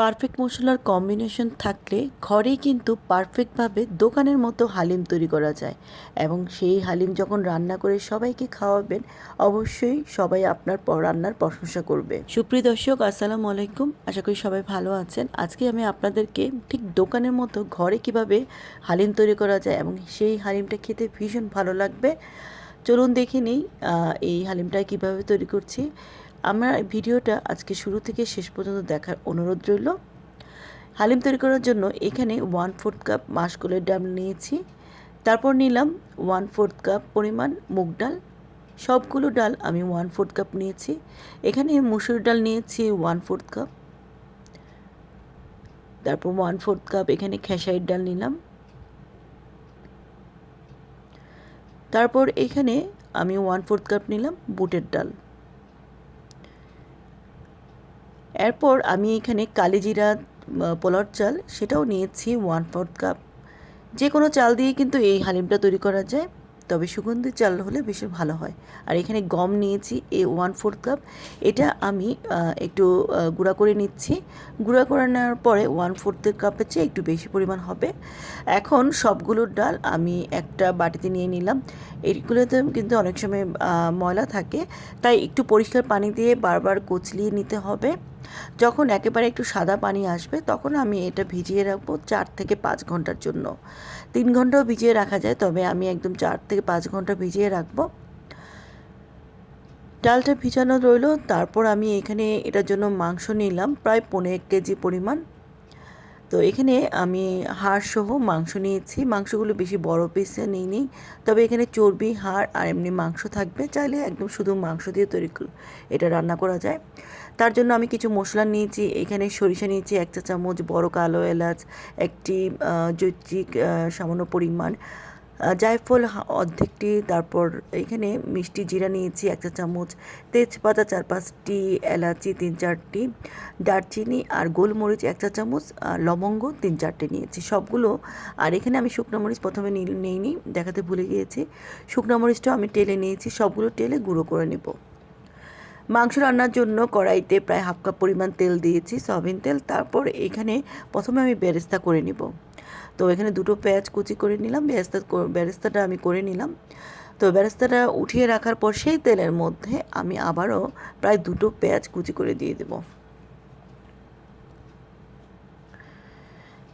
Perfect মশলার combination থাকলে ঘরেই কিন্তু পারফেক্টভাবে দোকানের মতো হালিম তৈরি করা যায় এবং সেই হালিম যখন রান্না করে সবাইকে খাওয়াবেন, অবশ্যই সবাই আপনার রান্নার প্রশংসা করবে। সুপ্রিয় দর্শক, আসসালামু আলাইকুম। আশা করি সবাই ভালো আছেন। আজকে আমি আপনাদেরকে ঠিক দোকানের মতো ঘরে কীভাবে হালিম তৈরি করা যায় এবং সেই হালিমটা খেতে ভীষণ ভালো লাগবে। চলুন দেখে নিই এই হালিমটা কীভাবে তৈরি করছি। আমার ভিডিওটা আজকে শুরু থেকে শেষ পর্যন্ত দেখার অনুরোধ রইল। হালিম তৈরি করার জন্য এখানে ওয়ান ফোর্থ কাপ মাসকলের ডাল নিয়েছি। তারপর নিলাম ওয়ান ফোর্থ কাপ পরিমাণ মুগ ডাল। সবগুলো ডাল আমি ওয়ান ফোর্থ কাপ নিয়েছি। এখানে মুসুর ডাল নিয়েছি ওয়ান ফোর্থ কাপ তারপর ওয়ান ফোর্থ কাপ এখানে খেসারির ডাল নিলাম। তারপর এখানে আমি ওয়ান ফোর্থ কাপ নিলাম বুটের ডাল। এরপর আমি এখানে কালিজিরা পোলার চাল সেটাও নিয়েছি ওয়ান ফোর্থ কাপ যে কোনো চাল দিয়ে কিন্তু এই হালিমটা তৈরি করা যায়, তবে সুগন্ধি চাল হলে বেশি ভালো হয়। আর এখানে গম নিয়েছি, এ ওয়ান ফোর্থ কাপ এটা আমি একটু গুঁড়া করে নিচ্ছি। গুঁড়া করে নেওয়ার পরে ওয়ান ফোর্থ কাপের চেয়ে একটু বেশি পরিমাণ হবে। এখন সবগুলোর ডাল আমি একটা বাটিতে নিয়ে নিলাম। এইগুলোতে কিন্তু অনেক সময় ময়লা থাকে, তাই একটু পরিষ্কার পানি দিয়ে বারবার কচলিয়ে নিতে হবে। যখন একেবারে একটু সাদা পানি আসবে, তখন আমি এটা ভিজিয়ে রাখব চার থেকে পাঁচ ঘণ্টার জন্য। তিন ঘন্টাও ভিজিয়ে রাখা যায়, তবে আমি একদম চার থেকে পাঁচ ঘণ্টা ভিজিয়ে রাখব। ডালটা ভিজানো রইল, তারপর আমি এখানে এটার জন্য মাংস নিলাম, প্রায় পনেরো কেজি পরিমাণ। তো এখানে আমি হাড় সহ মাংস নিয়েছি। মাংসগুলো বেশি বড় পিসে নিইনি। তবে এখানে চর্বি, হাড় আর এমনি মাংস থাকবে। চাইলে একদম শুধু মাংস দিয়ে তৈরি এটা রান্না করা যায়। তার জন্য আমি কিছু মশলা নিয়েছি। এখানে সরিষা নিয়েছি এক চা চামচ বড় কালো এলাচ, একটি জৈত্রিক সামান্য পরিমাণ। জায়ফল অর্ধেকটি, তারপর এখানে মিষ্টি জিরা নিয়েছি এক চা চামচ, তেজপাতা চার পাঁচটি এলাচি তিন চারটি দারচিনি আর গোলমরিচ এক চা চামচ, আর লবঙ্গ তিন চারটে নিয়েছি। সবগুলো, আর এখানে আমি শুকনো মরিচ প্রথমে নিইনি, দেখাতে ভুলে গিয়েছি। শুকনো মরিচটাও আমি টেলে নিয়েছি, সবগুলো টেলে গুঁড়ো করে নেব। মাংস রান্নার জন্য কড়াইতে প্রায় হাফ কাপ পরিমাণ তেল দিয়েছি, সয়াবিন তেল, তারপর এখানে প্রথমে আমি বেরেস্তা করে নিব। তো এখানে দুটো পেঁয়াজ কুচি করে নিলাম, বেরেস্তা কর- বেরেস্তাটা আমি করে নিলাম। তো বেরেস্তাটা উঠিয়ে রাখার পর সেই তেলের মধ্যে আমি আবারও প্রায় দুটো পেঁয়াজ কুচি করে দিয়ে দেব।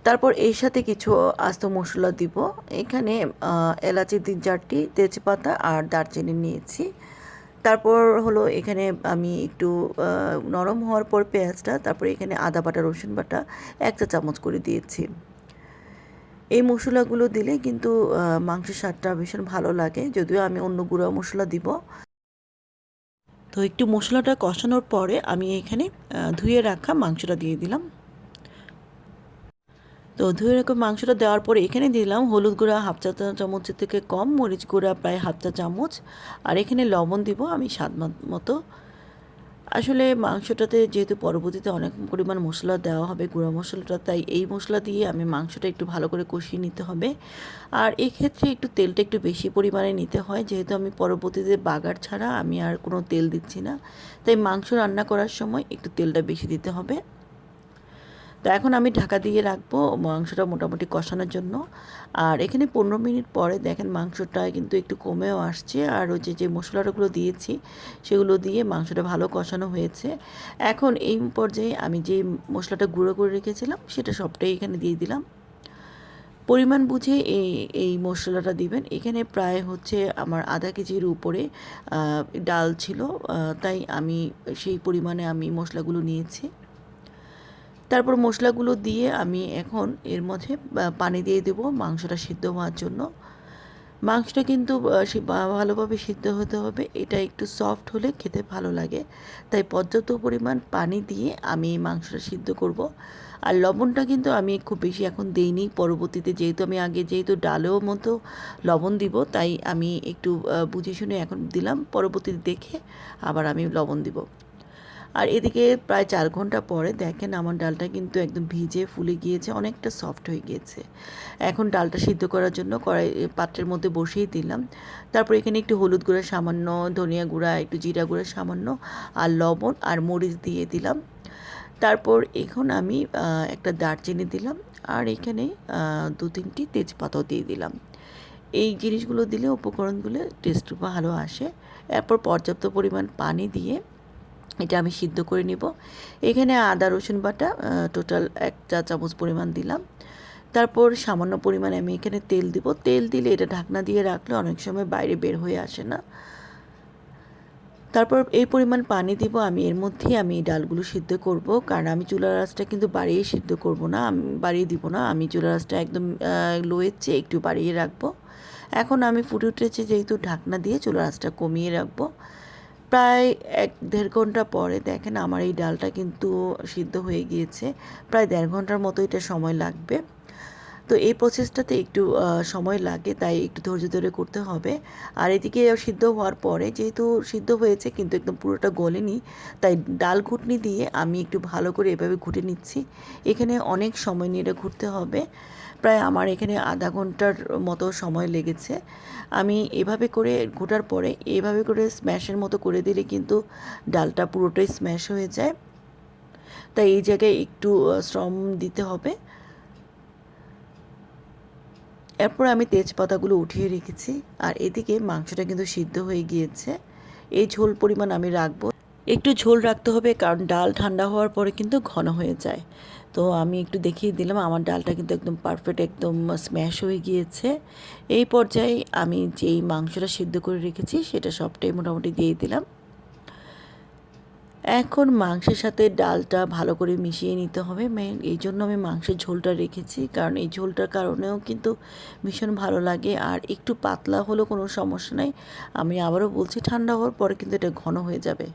তারপর এর সাথে কিছু আস্ত মশলা দিব। এখানে এলাচি তিন চারটি, তেজপাতা আর দারচিনি নিয়েছি। তারপর হলো এখানে আমি একটু নরম হওয়ার পর পেঁয়াজটা, তারপর এখানে আদা বাটা, রসুন বাটা এক চা চামচ করে দিয়েছি। এই মশলাগুলো দিলে কিন্তু মাংসের স্বাদটা ভীষণ ভালো লাগে। যদিও আমি অন্য গুঁড়া মশলা দিব। তো একটু মশলাটা কষানোর পরে আমি এখানে ধুয়ে রাখা মাংসটা দিয়ে দিলাম। তো ধুয়ে রাখা মাংসটা দেওয়ার পরে এখানে দিলাম হলুদ গুঁড়া হাফ চা চামচের থেকে কম, মরিচ গুঁড়া প্রায় হাফ চা চামচ। আর এখানে লবণ দিব আমি স্বাদ মতো। আসলে মাংসটাতে যেহেতু পরবর্তীতে অনেক পরিমাণ মশলা দেওয়া হবে, গুঁড়া মশলাটা, তাই এই মশলা দিয়ে আমি মাংসটা একটু ভালো করে কষিয়ে নিতে হবে। আর এক্ষেত্রে একটু তেলটা একটু বেশি পরিমাণে নিতে হয়, যেহেতু আমি পরবর্তীতে বাগার ছাড়া আমি আর কোনো তেল দিচ্ছি না। তাই মাংস রান্না করার সময় একটু তেলটা বেশি দিতে হবে। তো এখন আমি ঢাকা দিয়ে রাখব মাংসটা মোটামুটি কষানোর জন্য। আর এখানে পনেরো মিনিট পরে দেখেন মাংসটা কিন্তু একটু কমেও আসছে। আর ওই যে যে মশলাগুলো দিয়েছি, সেগুলো দিয়ে মাংসটা ভালো কষানো হয়েছে। এখন এই পর্যায়ে আমি যে মশলাটা গুঁড়ো করে রেখেছিলাম, সেটা সবটাই এখানে দিয়ে দিলাম। পরিমাণ বুঝে এই এই মশলাটা দিবেন। এখানে প্রায় হচ্ছে আমার আধা কেজির উপরে ডাল ছিল। তাই আমি সেই পরিমাণে আমি মশলাগুলো নিয়েছি। তারপর মশলাগুলো দিয়ে আমি এখন এর মধ্যে পানি দিয়ে দেবো মাংসটা সিদ্ধ হওয়ার জন্য। মাংসটা কিন্তু ভালোভাবে সিদ্ধ হতে হবে। এটা একটু সফট হলে খেতে ভালো লাগে। তাই পর্যাপ্ত পরিমাণ পানি দিয়ে আমি এই মাংসটা সিদ্ধ করব। আর লবণটা কিন্তু আমি খুব বেশি এখন দেইনি। পরবর্তীতে যেহেতু আমি আগে যেহেতু ডালেও মতো লবণ দিব, তাই আমি একটু বুঝে শুনে এখন দিলাম। পরবর্তীতে দেখে আবার আমি লবণ দিব। আর এদিকে প্রায় চার ঘণ্টা পরে দেখেন আমার ডালটা কিন্তু একদম ভিজে ফুলে গিয়েছে, অনেকটা সফট হয়ে গিয়েছে। এখন ডালটা সিদ্ধ করার জন্য কড়াই পাত্রের মধ্যে বসিয়ে দিলাম। তারপর এখানে একটু হলুদ গুঁড়া, সামান্য ধনিয়া গুঁড়া, একটু জিরা গুঁড়া, সামান্য, আর লবণ আর মরিচ দিয়ে দিলাম। তারপর এখন আমি একটা দারচিনি দিলাম আর এখানে দু তিনটি তেজপাতাও দিয়ে দিলাম। এই জিনিসগুলো দিলে উপকরণগুলো টেস্ট ভালো আসে। এরপর পর্যাপ্ত পরিমাণ পানি দিয়ে এটা আমি সিদ্ধ করে নিব। এখানে আদা, রসুন বাটা টোটাল এক চা চামচ পরিমাণ দিলাম। তারপর সামান্য পরিমাণে আমি এখানে তেল দিব। তেল দিলে এটা ঢাকনা দিয়ে রাখলে অনেক সময় বাইরে বের হয়ে আসে না। তারপর এই পরিমাণ পানি দিব। আমি এর মধ্যেই আমি ডালগুলো সিদ্ধ করব। কারণ আমি চুলার আঁচটা কিন্তু বাড়িয়ে সিদ্ধ করব না। আমি বাড়িয়ে দিব না। আমি চুলার আঁচটা একদম লোয়ের চেয়ে একটু বাড়িয়ে রাখব। এখন আমি ফুটে উঠেছে যেহেতু ঢাকনা দিয়ে চুলার আঁচটা কমিয়ে রাখব। প্রায় এক দেড় ঘণ্টা পরে দেখেন আমার এই ডালটা কিন্তু সিদ্ধ হয়ে গিয়েছে। প্রায় দেড় ঘণ্টার মতো এটা সময় লাগবে। তো এই প্রসেসটাতে একটু সময় লাগে, তাই একটু ধৈর্য ধরে করতে হবে। আর এদিকে সিদ্ধ হওয়ার পরে যেহেতু সিদ্ধ হয়েছে, কিন্তু একদম পুরোটা গলেনি, তাই ডাল ঘুটনি দিয়ে আমি একটু ভালো করে এভাবে ঘুটে নিচ্ছি। এখানে অনেক সময় নিয়ে এটা ঘুরতে হবে। প্রায় আমার এখানে আধা ঘণ্টার মতো সময় লেগেছে। আমি এভাবে করে ঘোটার পরে এভাবে করে স্ম্যাশের মতো করে দিলে কিন্তু ডালটা পুরোটাই স্ম্যাশ হয়ে যায়। তাই এই জায়গায় একটু শ্রম দিতে হবে। এরপর আমি তেজপাতাগুলো উঠিয়ে রেখেছি আর এদিকে মাংসটা কিন্তু সিদ্ধ হয়ে গিয়েছে। এই ঝোল পরিমাণ আমি রাখব। একটু ঝোল রাখতে হবে কারণ ডাল ঠান্ডা হওয়ার পরে কিন্তু ঘন হয়ে যায়। তো আমি একটু দেখিয়ে দিলাম, আমার ডালটা কিন্তু একদম পারফেক্ট একদম স্ম্যাশ হয়ে গিয়েছে। এই পর্যায়ে আমি যেই মাংসটা সিদ্ধ করে রেখেছি, সেটা সবটাই মোটামুটি দিয়ে দিলাম। এখন মাংসের সাথে ডালটা ভালো করে মিশিয়ে নিতে হবে। মেন এই জন্য আমি মাংসের ঝোলটা রেখেছি, কারণ এই ঝোলটার কারণেও কিন্তু ভীষণ ভালো লাগে। আর একটু পাতলা হলেও কোনো সমস্যা নেই। আমি আবারও বলছি, ঠান্ডা হওয়ার পরে কিন্তু এটা ঘন হয়ে যাবে।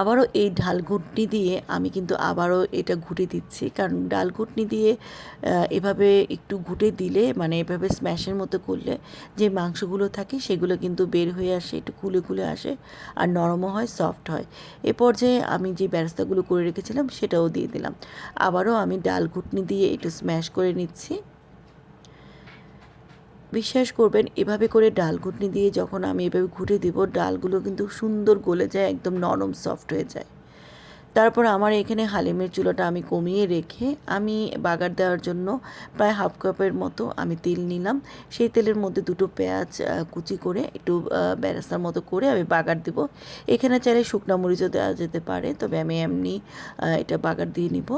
আবারও এই ডাল ঘুটনি দিয়ে আমি কিন্তু আবারও এটা ঘুটে দিচ্ছি। কারণ ডাল ঘুটনি দিয়ে এভাবে একটু ঘুটে দিলে মানে এভাবে স্ম্যাশের মতো করলে যে মাংসগুলো থাকে সেগুলো কিন্তু বের হয়ে আসে, একটু কুলে কুলে আসে আর নরমও হয় সফট হয়। এ পর্যায়ে আমি যে ব্যবস্থাগুলো করে রেখেছিলাম সেটাও দিয়ে দিলাম। আবারও আমি ডাল ঘুটনি দিয়ে একটু স্ম্যাশ করে নিচ্ছি। বিশ্বাস করবেন এভাবে করে ডাল ঘুটনি দিয়ে যখন আমি এভাবে ঘুটে দিব ডালগুলো কিন্তু সুন্দর গলে যায় একদম নরম সফট হয়ে যায়। তারপর আমার এখানে হালিমের চুলাটা আমি কমিয়ে রেখে আমি বাগার দেওয়ার জন্য প্রায় হাফ কাপের মতো আমি তেল নিলাম। সেই তেলের মধ্যে দুটো পেঁয়াজ কুচি করে একটু আহ, বেরেস্তার মতো করে আমি বাগার দেব। এখানে চাইলে শুকনা মরিচও দেওয়া যেতে পারে তবে আমি এমনি এটা বাগার দিয়ে নিব।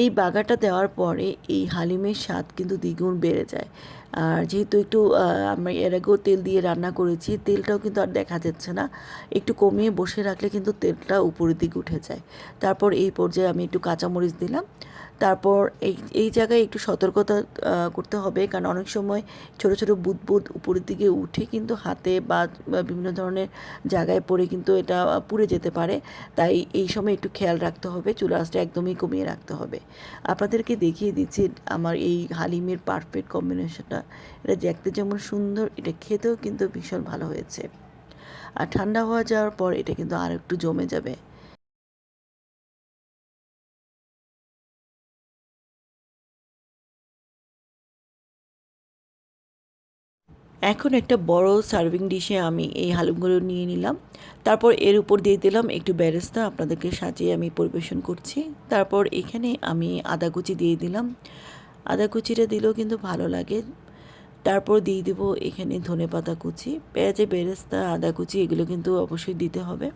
এই বাগাটা দেওয়ার পরে এই হালিমের স্বাদ কিন্তু দ্বিগুণ বেড়ে যায়। আর যেহেতু একটু আমি আমরা এর আগেও তেল দিয়ে রান্না করেছি, তেলটাও কিন্তু আর দেখা যাচ্ছে না। একটু কমিয়ে বসে রাখলে কিন্তু তেলটা উপরের দিকে উঠে যায়। তারপর এই পর্যায়ে আমি একটু কাঁচামরিচ দিলাম। তারপর এই এই জায়গায় একটু সতর্কতা করতে হবে। কারণ অনেক সময় ছোট ছোট বুদবুদ উপরের দিকে উঠে কিন্তু হাতে বা বিভিন্ন ধরনের জায়গায় পড়ে কিন্তু এটা পুড়ে যেতে পারে। তাই এই সময় একটু খেয়াল রাখতে হবে। চুলা আঁচটা একদমই কমিয়ে রাখতে হবে। আপনাদেরকে দেখিয়ে দিচ্ছি আমার এই হালিমের পারফেক্ট কম্বিনেশনটা এটা দেখতে যেমন সুন্দর, এটা খেতেও কিন্তু ভীষণ ভালো হয়েছে। আর ঠান্ডা হওয়া যাওয়ার পর এটা কিন্তু আর একটু জমে যাবে। এখন একটা বড় সার্ভিং ডিশে আমি এই হালুমগুলো নিয়ে নিলাম। তারপর এর উপর দিয়ে দিলাম একটু বেরেস্তা, আপনাদেরকে সাজিয়ে আমি পরিবেশন করছি। তারপর এখানে আমি আদা কুচি দিয়ে দিলাম। আদা কুচিটা দিলেও কিন্তু ভালো লাগে। তারপর দিয়ে দিব এখানে ধনে পাতা কুচি। পেঁয়াজে বেরেস্তা, আদা কুচি, এগুলো কিন্তু অবশ্যই দিতে হবে।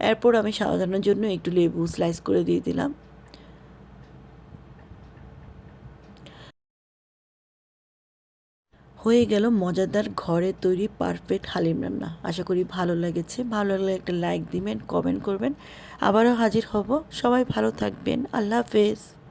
এরপর আমি সাজানোর জন্য একটু লেবু স্লাইস করে দিয়ে দিলাম। হয়ে গেল মজাদার ঘরে তৈরি পারফেক্ট হালিম রান্না। আশা করি ভালো লেগেছে। ভালো লাগলে একটা লাইক দিবেন কমেন্ট করবেন। আবারও হাজির হব। সবাই ভালো থাকবেন। আল্লাহ হাফেজ।